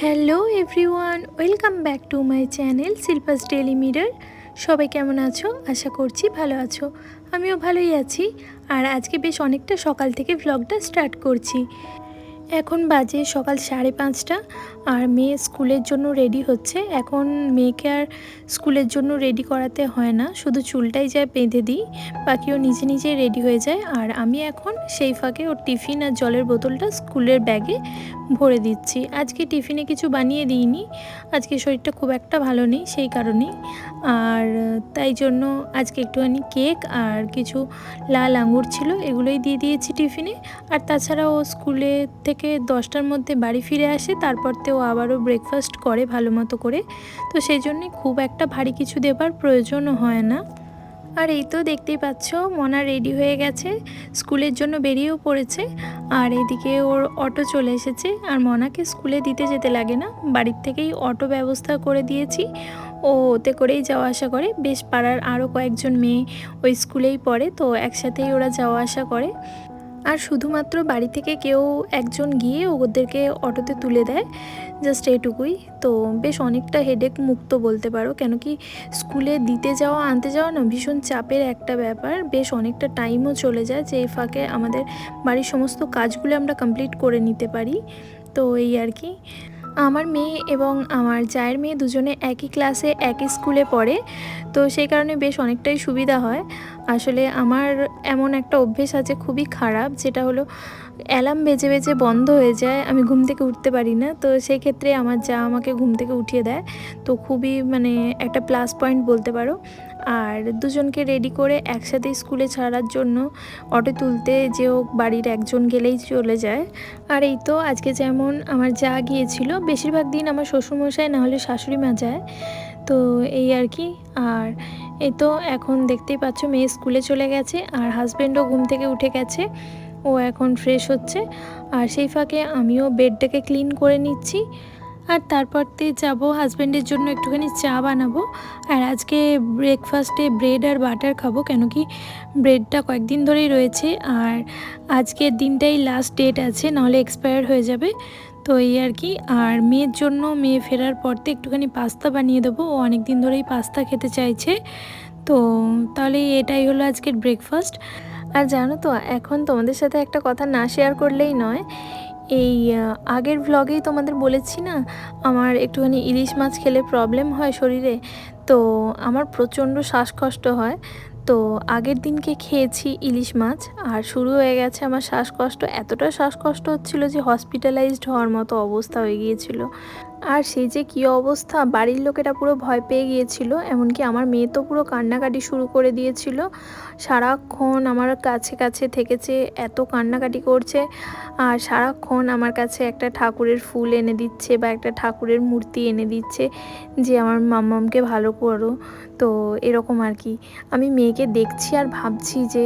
Hello everyone, welcome back to my channel Shilpa's Daily Mirror. সবাই কেমন আছো? আশা করছি ভালো আছো। আমিও ভালোই আছি। আর আজকে বেশ অনেকটা সকাল থেকে ভ্লগটা স্টার্ট করছি। এখন বাজে সকাল সাড়ে পাঁচটা আর মেয়ে স্কুলের জন্য রেডি হচ্ছে। এখন মেয়েকে আর স্কুলের জন্য রেডি করাতে হয় না। শুধু চুলটাই যায় বেঁধে দিই, বাকি ও নিজে নিজে রেডি হয়ে যায়। আর আমি এখন সেই ফাঁকে ওর টিফিন আর জলের বোতলটা স্কুলের ব্যাগে ভরে দিচ্ছি। আজকে টিফিনে কিছু বানিয়ে দিইনি, আজকে শরীরটা খুব একটা ভালো নেই সেই কারণেই। আর তাই জন্য আজকে একটুখানি কেক আর কিছু লাল আঙুর ছিল, এগুলোই দিয়ে দিয়েছি টিফিনে। আর তাছাড়া ও স্কুলে থেকে দশটার মধ্যে বাড়ি ফিরে আসে, তারপর তো আবারও ব্রেকফাস্ট করে ভালো মতো করে। তো সেই জন্যে খুব একটা ভারী কিছু দেবার প্রয়োজনও হয় না। আর এই তো দেখতেই পাচ্ছ, মনা রেডি হয়ে গেছে, স্কুলের জন্য বেরিয়েও পড়েছে। আর এদিকে ওর অটো চলে এসেছে, আর মনাকে স্কুলে দিতে যেতে লাগে না। বাড়ির থেকেই অটো ব্যবস্থা করে দিয়েছি। ও ওতে করেই যাওয়া আসা করে। বেশ পাড়ার আরও কয়েকজন মেয়ে ওই স্কুলেই পড়ে, তো একসাথেই ওরা যাওয়া আসা করে। আর শুধুমাত্র বাড়ি থেকে কেউ একজন গিয়ে ওদেরকে অটোতে তুলে দেয় জাস্ট এটুকুই তো বেশ অনেকটা হেডেক মুক্ত বলতে পারো, কেন কি স্কুলে দিতে যাওয়া, আনতে যাওয়া না, ভীষণ চাপের একটা ব্যাপার। বেশ অনেকটা টাইমও চলে যায় যে ফাঁকে আমাদের বাড়ির সমস্ত কাজগুলো আমরা কমপ্লিট করে নিতে পারি। তো এই আর কি। আমার মেয়ে এবং আমার জায়ের মেয়ে দুজনে একই ক্লাসে একই স্কুলে পড়ে, তো সেই কারণে বেশ অনেকটাই সুবিধা হয়। আসলে আমার এমন একটা অভ্যেস আছে খুবই খারাপ, যেটা হলো অ্যালার্ম বেজে বেজে বন্ধ হয়ে যায়, আমি ঘুম থেকে উঠতে পারি না। তো সেই ক্ষেত্রে আমার যা আমাকে ঘুম থেকে উঠিয়ে দেয়, তো খুবই মানে একটা প্লাস পয়েন্ট বলতে পারো। আর দুজনকে রেডি করে একসাথে স্কুলে ছাড়ার জন্য অটো তুলতে যে হোক বাড়ির একজন গেলেই চলে যায়। আর এই তো আজকে যেমন আমার যা গিয়েছিল, বেশিরভাগ দিন আমার শ্বশুরমশাই না হলে শাশুড়ি মা যায়। তো এই আর কি, আর এই তো এখন দেখতেই পাচ্ছ মেয়ে স্কুলে চলে গেছে আর হাজব্যান্ডও ঘুম থেকে উঠে গেছে। ও এখন ফ্রেশ হচ্ছে। আর সেই ফাঁকে আমিও বেডটাকে ক্লিন করে নিচ্ছি। আর তারপর দিয়ে যাব হাজব্যান্ডের জন্য একটুখানি চা বানাবো। আর আজকে ব্রেকফাস্টে ব্রেড আর বাটার খাব, কেন কি ব্রেডটা কয়েকদিন ধরেই রয়েছে। আর আজকের দিনটাই লাস্ট ডেট আছে, নাহলে এক্সপায়ার হয়ে যাবে। তো এই আর কি। আর মেয়ের জন্য মেয়ে ফেরার পর তো একটুখানি পাস্তা বানিয়ে দেবো। ও অনেক দিন ধরেই পাস্তা খেতে চাইছে। তো তাহলে এটাই হলো আজকের ব্রেকফাস্ট আর জানো তো, এখন তোমাদের সাথে একটা কথা না শেয়ার করলেই নয়। এই আগের ভ্লগেই তোমাদের বলেছি না, আমার একটুখানি ইলিশ মাছ খেলে প্রবলেম হয় শরীরে। তো আমার প্রচণ্ড শ্বাসকষ্ট হয়। তো আগের দিনকে খেয়েছি ইলিশ মাছ, আর শুরু হয়ে গেছে আমার শ্বাসকষ্ট। এতটা শ্বাসকষ্ট হচ্ছিল যে হসপিটালাইজড হওয়ার মতো অবস্থা হয়ে গিয়েছিল। আর সেই যে কী অবস্থা, বাড়ির লোকেরা পুরো ভয় পেয়ে গিয়েছিল, এমনকি আমার মেয়ে তো পুরো কান্নাকাটি শুরু করে দিয়েছিল। সারাক্ষণ আমার কাছে কাছে থেকেছে, এত কান্নাকাটি করছে, আর সারাক্ষণ আমার কাছে একটা ঠাকুরের ফুল এনে দিচ্ছে বা একটা ঠাকুরের মূর্তি এনে দিচ্ছে যে আমার মাম্মামকে ভালো করো। তো এরকম আর কি। আমি মেয়েকে দেখছি আর ভাবছি যে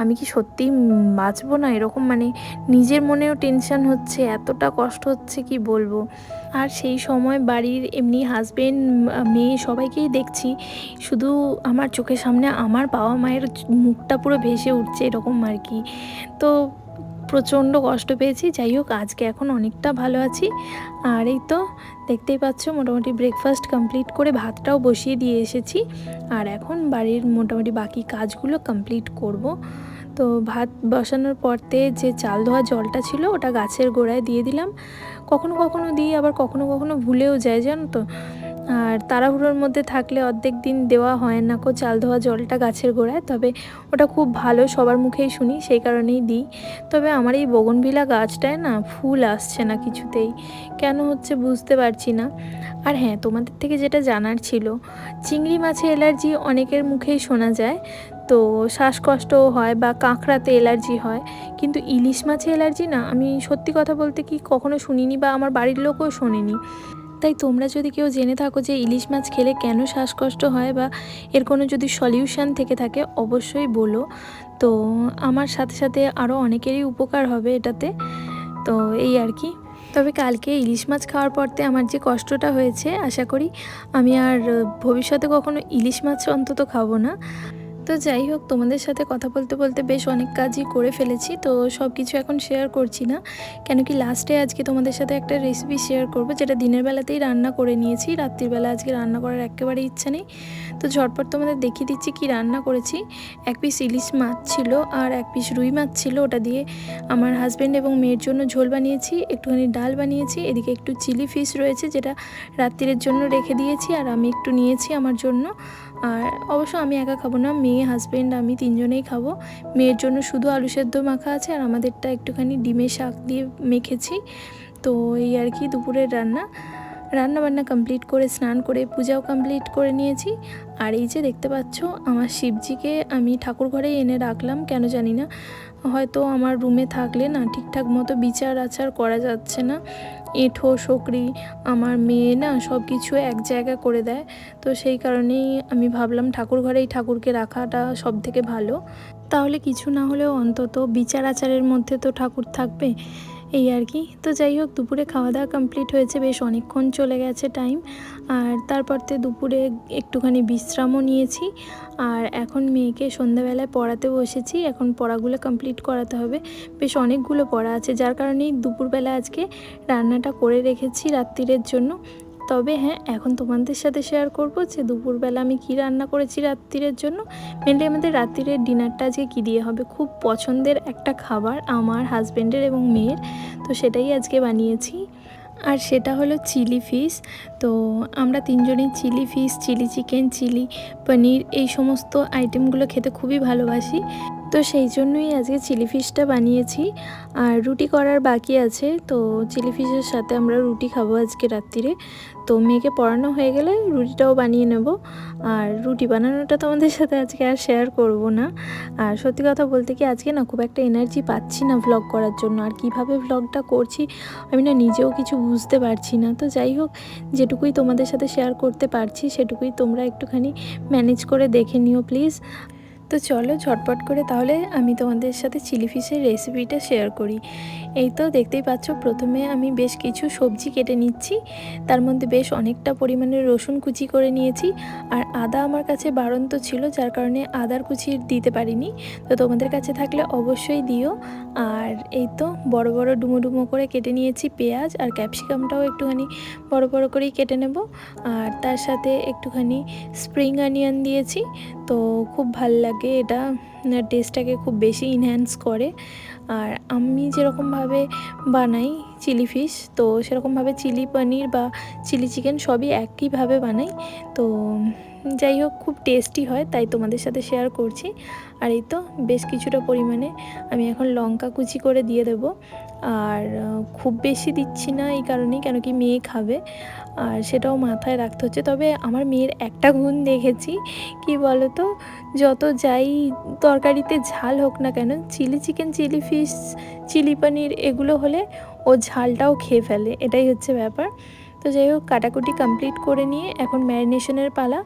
আমি কি সত্যিই বাঁচবো না? এরকম মানে নিজের মনেও টেনশন হচ্ছে, এতটা কষ্ট হচ্ছে কি বলব? আর সেই সময় বাড়ির এমনি হাজবেন্ড মেয়ে সবাইকেই দেখছি। শুধু আমার চোখের সামনে আমার বাবা মায়ের মুখটা পুরো ভেসে উঠছে এরকম আর কি। তো প্রচণ্ড কষ্ট পেয়েছি। যাই হোক, আজকে এখন অনেকটা ভালো আছি। আর এই তো, দেখতেই পাচ্ছ, মোটামুটি ব্রেকফাস্ট কমপ্লিট করে ভাতটাও বসিয়ে দিয়ে এসেছি। আর এখন বাড়ির মোটামুটি বাকি কাজগুলো কমপ্লিট করব। তো ভাত বসানোর পরতে যে চাল ধোয়া জলটা ছিল, ওটা গাছের গোড়ায় দিয়ে দিলাম। কখনো কখনো দিই, আবার কখনো কখনো ভুলেও যায় জানো তো? আর তাড়াহুড়োর মধ্যে থাকলে অর্ধেক দিন দেওয়া হয় না কো, চাল ধোয়া জলটা গাছের গোড়ায়। তবে ওটা খুব ভালো সবার মুখেই শুনি, সেই কারণেই দিই। তবে আমার এই বগনভিলা গাছটায় না ফুল আসছে না কিছুতেই। কেন হচ্ছে বুঝতে পারছি না। আর হ্যাঁ তোমাদের থেকে যেটা জানার ছিল, চিংড়ি মাছে অ্যালার্জি অনেকের মুখেই শোনা যায়। তো শ্বাসকষ্টও হয় বা কাঁকড়াতে অ্যালার্জি হয়। কিন্তু ইলিশ মাছে অ্যালার্জি না, আমি সত্যি কথা বলতে কি কখনো শুনিনি বা আমার বাড়ির লোকও শোনেনি। তাই তোমরা যদি কেউ জেনে থাকো যে ইলিশ মাছ খেলে কেন শ্বাসকষ্ট হয় বা এর কোনো যদি সলিউশন থেকে থাকে, অবশ্যই বলো। তো আমার সাথে সাথে আরও অনেকেরই উপকার হবে এটাতে। তো এই আর কি। তবে কালকে ইলিশ মাছ খাওয়ার পরতে আমার যে কষ্টটা হয়েছে, আশা করি আমি আর ভবিষ্যতে কখনো ইলিশ মাছ অন্তত খাব না। তো যাই হোক, তোমাদের সাথে কথা বলতে বলতে বেশ অনেক কাজই করে ফেলেছি, তো সব কিছু এখন শেয়ার করছি না। কেন কি লাস্টে আজকে তোমাদের সাথে একটা রেসিপি শেয়ার করব, যেটা দিনের বেলাতেই রান্না করে নিয়েছি রাত্রিবেলা আজকে রান্না করার একেবারে ইচ্ছা নেই। তো ঝটপট তোমাদের দেখিয়ে দিচ্ছি কি রান্না করেছি। এক পিস ইলিশ মাছ ছিল আর এক পিস রুই মাছ ছিল, ওটা দিয়ে আমার হাজব্যান্ড এবং মেয়ের জন্য ঝোল বানিয়েছি, একটুখানি ডাল বানিয়েছি, এদিকে একটু চিলি ফিশ রয়েছে, যেটা রাত্রির জন্য রেখে দিয়েছি আর আমি একটু নিয়েছি আমার জন্য। আর অবশ্য আমি একা খাব না, মেয়ে হাজব্যান্ড আমি তিনজনেই খাব। মেয়ের জন্য শুধু আলু সেদ্ধ মাখা আছে আর আমাদেরটা একটুখানি ডিমের শাক দিয়ে মেখেছি। তো এই আর কি দুপুরের রান্না। রান্না বান্না কমপ্লিট করে, স্নান করে, পূজাও কমপ্লিট করে নিয়েছি। আর এই যে দেখতে পাচ্ছ, আমার শিবজিকে আমি ঠাকুর ঘরেই এনে রাখলাম, কেন জানি না। হয়তো আমার রুমে থাকলে না ঠিকঠাক মতো বিচার আচার করা যাচ্ছে না। এঁঠো, শকরি, আমার মেয়ে না সব কিছু এক জায়গা করে দেয়। তো সেই কারণেই আমি ভাবলাম ঠাকুর ঘরেই ঠাকুরকে রাখাটা সব থেকে ভালো। তাহলে কিছু না হলেও অন্তত বিচার আচারের মধ্যে তো ঠাকুর থাকবে। এই আর কি। তো যাই হোক, দুপুরে খাওয়া দাওয়া কমপ্লিট হয়েছে, বেশ অনেকক্ষণ চলে গেছে টাইম আর তারপর তো দুপুরে একটুখানি বিশ্রামও নিয়েছি। আর এখন মেয়েকে সন্ধ্যাবেলায় পড়াতে বসেছি। এখন পড়াগুলো কমপ্লিট করাতে হবে। বেশ অনেকগুলো পড়া আছে। যার কারণেই দুপুরবেলা আজকে রান্নাটা করে রেখেছি রাত্রিরের জন্য। তবে হ্যাঁ এখন তোমাদের সাথে শেয়ার করব যে দুপুরবেলা আমি কি রান্না করেছি রাত্রিরের জন্য। মেনলি আমাদের রাত্রিরের ডিনারটা আজকে কী দিয়ে হবে? খুব পছন্দের একটা খাবার আমার হাজব্যান্ডের এবং মেয়ের, তো সেটাই আজকে বানিয়েছি। আর সেটা হলো চিলি ফিশ তো আমরা তিনজনেই chilli fish chilli chicken chilli paneer এই সমস্ত আইটেমগুলো খেতে খুবই ভালোবাসি। তো সেই জন্যই আজকে চিলি ফিশটা বানিয়েছি আর রুটি করার বাকি আছে। তো চিলি ফিশের সাথে আমরা রুটি খাব আজকে রাত্রিরে। তো মেয়েকে পড়ানো হয়ে গেলে রুটিটাও বানিয়ে নেব। আর রুটি বানানোটা তোমাদের সাথে আজকে আর শেয়ার করব না। আর সত্যি কথা বলতে কি আজকে না খুব একটা এনার্জি পাচ্ছি না ভ্লগ করার জন্য। আর কীভাবে ভ্লগটা করছি আমি না নিজেও কিছু বুঝতে পারছি না। তো যাই হোক, যেটুকুই তোমাদের সাথে শেয়ার করতে পারছি, সেটুকুই তোমরা একটুখানি ম্যানেজ করে দেখে নিও প্লিজ তো চলো ঝটপট করে তাহলে আমি তোমাদের সাথে চিলি ফিশের রেসিপিটা শেয়ার করি। এই তো দেখতেই পাচ্ছ, প্রথমে আমি বেশ কিছু সবজি কেটে নিচ্ছি। তার মধ্যে বেশ অনেকটা পরিমাণে রসুন কুচি করে নিয়েছি। আর আদা আমার কাছে বাড়ন্ত ছিল, যার কারণে আদার কুচি দিতে পারিনি। তো তোমাদের কাছে থাকলে অবশ্যই দিও। আর এই তো বড় বড় ডুমো ডুমো করে কেটে নিয়েছি পেঁয়াজ আর ক্যাপসিকামটাও একটুখানি বড় বড় করেই কেটে নেব। আর তার সাথে একটুখানি স্প্রিং অনিয়ন দিয়েছি। তো খুব ভালো লাগে এটা টেস্টটাকে খুব বেশি ইনহ্যান্স করে। আর আমি যেরকমভাবে বানাই চিলি ফিশ। তো সেরকমভাবে চিলি পনির বা চিলি চিকেন সবই একইভাবে বানাই। তো যাই হোক, খুব টেস্টি হয়, তাই তোমাদের সাথে শেয়ার করছি। আর এই তো বেশ কিছুটা পরিমাণে আমি এখন লঙ্কা কুচি করে দিয়ে দেব। আর খুব বেশি দিচ্ছি না এই কারণেই, কেন কি মেয়ে খাবে। আর সেটাও মাথায় রাখতে হচ্ছে। তবে আমার মেয়ের একটা গুণ দেখেছি, কি বলো তো যত যাই তরকারিতে ঝাল হোক না কেন, chilli chicken, chilli fish, chilli paneer, এগুলো হলে ও ঝালটাও খেয়ে ফেলে, এটাই হচ্ছে ব্যাপার। তো যাই হোক, কাটাকুটি কমপ্লিট করে নিয়ে এখন ম্যারিনেশনের পালা।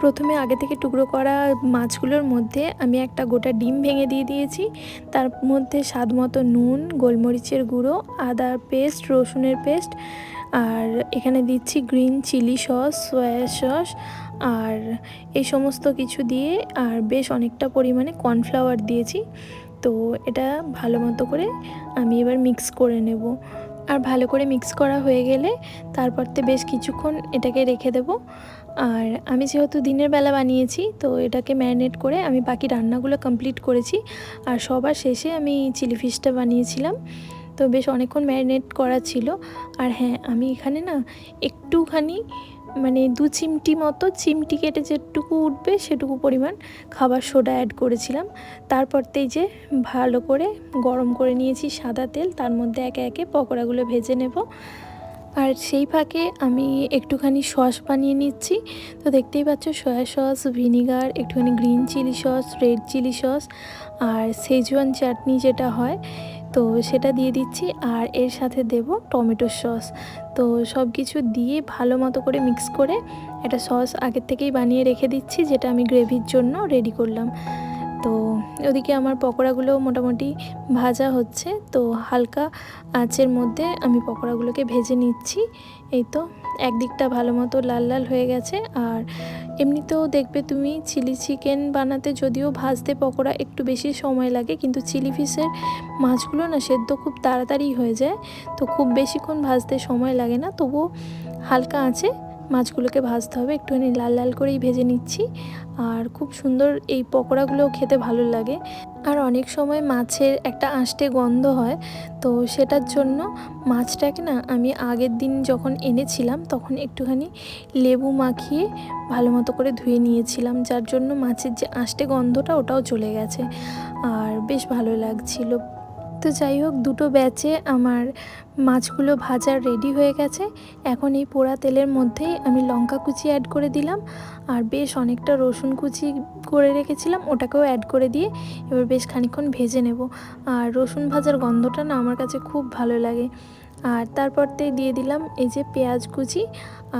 প্রথমে আগে থেকে টুকরো করা মাছগুলোর মধ্যে আমি একটা গোটা ডিম ভেঙে দিয়ে দিয়েছি। তার মধ্যে স্বাদ মতো নুন, গোলমরিচের গুঁড়ো আদার পেস্ট, রসুনের পেস্ট, আর এখানে দিচ্ছি green chilli sauce soya sauce আর এই সমস্ত কিছু দিয়ে, আর বেশ অনেকটা পরিমাণে কর্নফ্লাওয়ার দিয়েছি। তো এটা ভালো মতো করে আমি এবার মিক্স করে নেব। আর ভালো করে মিক্স করা হয়ে গেলে তারপর তো বেশ কিছুক্ষণ এটাকে রেখে দেব। আর আমি যেহেতু দিনের বেলা বানিয়েছি, তো এটাকে ম্যারিনেট করে আমি বাকি রান্নাগুলো কমপ্লিট করেছি। আর সবার শেষে আমি চিলি ফিশটা বানিয়েছিলাম। তো বেশ অনেকক্ষণ ম্যারিনেট করা ছিল। আর হ্যাঁ আমি এখানে না একটুখানি মানে দু চিমটি মতো, চিমটি কেটে যেটুকু উঠবে সেটুকু পরিমাণ খাবার সোডা অ্যাড করেছিলাম। তারপরতেই যে ভালো করে গরম করে নিয়েছি সাদা তেল, তার মধ্যে একে একে পকোড়াগুলো ভেজে নেব। আর সেই ফাঁকে আমি একটুখানি সস বানিয়ে নিচ্ছি। তো দেখতেই পাচ্ছ সয়া সস, ভিনিগার, একটুখানি green chilli sauce, red chilli sauce, আর সেজওয়ান চাটনি যেটা হয় তো সেটা দিয়ে দিচ্ছি আর এর সাথে দেব টমেটো সস। তো সব কিছু দিয়ে ভালো মতো করে মিক্স করে একটা সস আগের থেকেই বানিয়ে রেখে দিচ্ছি, যেটা আমি গ্রেভির জন্য রেডি করলাম। ওদিকে আমার পকোড়াগুলো মোটামুটি ভাজা হচ্ছে, তো হালকা আঁচের মধ্যে আমি পকোড়াগুলোকে ভেজে নিচ্ছি। এই তো, একদিকটা ভালো মতো লাল লাল হয়ে গেছে, আর এমনিতেও দেখবে তুমি চিলি চিকেন বানাতে যদিও ভাজতে পকোড়া একটু বেশি সময় লাগে, কিন্তু চিলি ফিশের মাছগুলো না সেদ্ধ খুব তাড়াতাড়ি হয়ে যায়, তো খুব বেশিক্ষণ ভাজতে সময় লাগে না, তবুও হালকা আঁচে মাছগুলোকে ভাজতে হবে। একটুখানি লাল লাল করেই ভেজে নিচ্ছি। আর খুব সুন্দর এই পকোড়াগুলোও খেতে ভালো লাগে। আর অনেক সময় মাছের একটা আঁশটে গন্ধ হয়, তো সেটার জন্য মাছটাকে না আমি আগের দিন যখন এনেছিলাম, তখন একটুখানি লেবু মাখিয়ে ভালো মতো করে ধুয়ে নিয়েছিলাম, যার জন্য মাছের যে আঁশটে গন্ধটা ওটাও চলে গেছে। আর বেশ ভালো লাগছিল। তো যাই হোক, দুটো ব্যাচে আমার মাছগুলো ভাজা রেডি হয়ে গেছে। এখন এই পোড়া তেলের মধ্যেই আমি লঙ্কা কুচি অ্যাড করে দিলাম। আর বেশ অনেকটা রসুন কুচি করে রেখেছিলাম, ওটাকেও অ্যাড করে দিয়ে এবার বেশ খানিক্ষণ ভেজে নেব। আর রসুন ভাজার গন্ধটা না আমার কাছে খুব ভালো লাগে। আর তারপরতেই দিয়ে দিলাম এই যে পেঁয়াজ কুচি।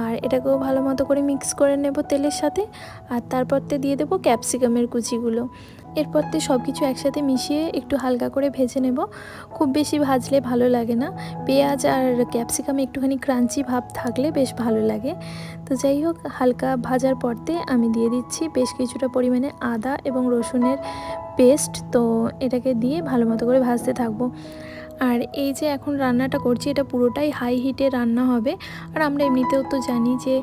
আর এটাকেও ভালো মতো করে মিক্স করে নেব তেলের সাথে। আর তারপরতে দিয়ে দেবো ক্যাপসিকামের কুচিগুলো। এরপরতে সব কিছু একসাথে মিশিয়ে একটু হালকা করে ভেজে নেব। খুব বেশি ভাজলে ভালো লাগে না। পেঁয়াজ আর ক্যাপসিকামে একটুখানি ক্রাঞ্চি ভাব থাকলে বেশ ভালো লাগে। তো যাই হোক, হালকা ভাজার পরতে আমি দিয়ে দিচ্ছি বেশ কিছুটা পরিমাণে আদা এবং রসুনের পেস্ট। তো এটাকে দিয়ে ভালো মতো করে ভাজতে থাকব। আর এই যে এখন রান্নাটা করছি, এটা পুরোটাই হাই হিটে রান্না হবে। আর আমরা এমনিতেও তো জানি যে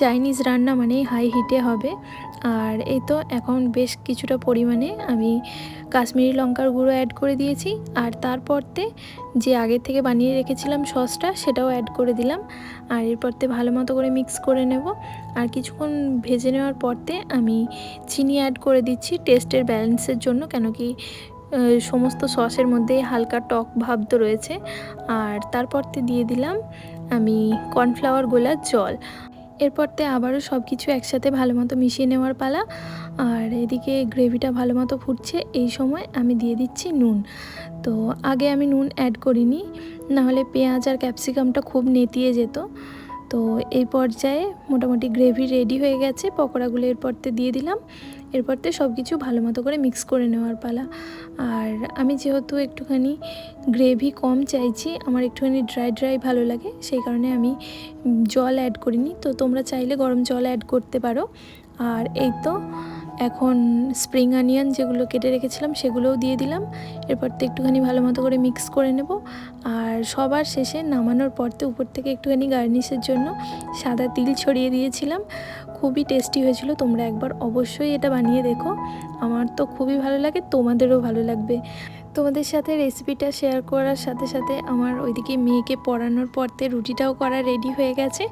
চাইনিজ রান্না মানেই হাই হিটে হবে। আর এই তো এখন বেশ কিছুটা পরিমাণে আমি কাশ্মীরি লঙ্কার গুঁড়ো অ্যাড করে দিয়েছি। আর তারপরতে যে আগে থেকে বানিয়ে রেখেছিলাম সসটা, সেটাও অ্যাড করে দিলাম। আর এরপরতে ভালো মতো করে মিক্স করে নেব। আর কিছুক্ষণ ভেজে নেওয়ার পরতে আমি চিনি অ্যাড করে দিচ্ছি টেস্টের ব্যালেন্সের জন্য, কেন কি সমস্ত সসের মধ্যে হালকা টক ভাব তো রয়েছে। আর তারপরতে দিয়ে দিলাম আমি কর্নফ্লাওয়ার গোলার জল। এরপরতে আবারও সব কিছু একসাথে ভালো মতো মিশিয়ে নেওয়ার পালা। আর এদিকে গ্রেভিটা ভালো মতো ফুটছে, এই সময় আমি দিয়ে দিচ্ছি নুন। তো আগে আমি নুন অ্যাড করিনি, নাহলে পেঁয়াজ আর ক্যাপসিকামটা খুব নেতিয়ে যেত। তো এই পর্যায়ে মোটামুটি গ্রেভি রেডি হয়ে গেছে, পকোড়াগুলো এরপরতে দিয়ে দিলাম। এরপরতে সব কিছু ভালো মতো করে মিক্স করে নেওয়ার পালা। আর আমি যেহেতু একটুখানি গ্রেভি কম চাইছি, আমার একটুখানি ড্রাই ড্রাই ভালো লাগে, সেই কারণে আমি জল অ্যাড করিনি। তো তোমরা চাইলে গরম জল অ্যাড করতে পারো। আর এই তো এখন স্প্রিং অনিয়ন যেগুলো কেটে রেখেছিলাম, সেগুলোও দিয়ে দিলাম। এরপর তো একটুখানি ভালো মতো করে মিক্স করে নেব। আর সবার শেষে নামানোর পর তো উপর থেকে একটুখানি গার্নিশের জন্য সাদা তিল ছড়িয়ে দিয়েছিলাম। খুবই টেস্টি হয়েছিল, তোমরা একবার অবশ্যই এটা বানিয়ে দেখো। আমার তো খুবই ভালো লাগে, তোমাদেরও ভালো লাগবে। তোমাদের সাথে রেসিপিটা শেয়ার করার সাথে সাথে আমার ওইদিকে মেয়েকে পড়ানোর পরতে রুটিটাও করা রেডি হয়ে গেছে।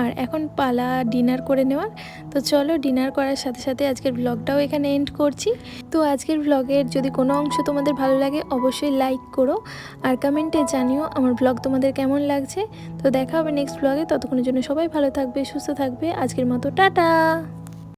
আর এখন পালা ডিনার করে নেওয়ার। তো চলো ডিনার করার সাথে সাথে আজকের ব্লগটাও এখানে এন্ড করছি। তো আজকের ব্লগের যদি কোনো অংশ তোমাদের ভালো লাগে, অবশ্যই লাইক করো। আর কমেন্টে জানিও আমার ব্লগ তোমাদের কেমন লাগছে। তো দেখা হবে নেক্সট ব্লগে ততক্ষণের জন্য সবাই ভালো থাকবে, সুস্থ থাকবে। আজকের মতো টাটা!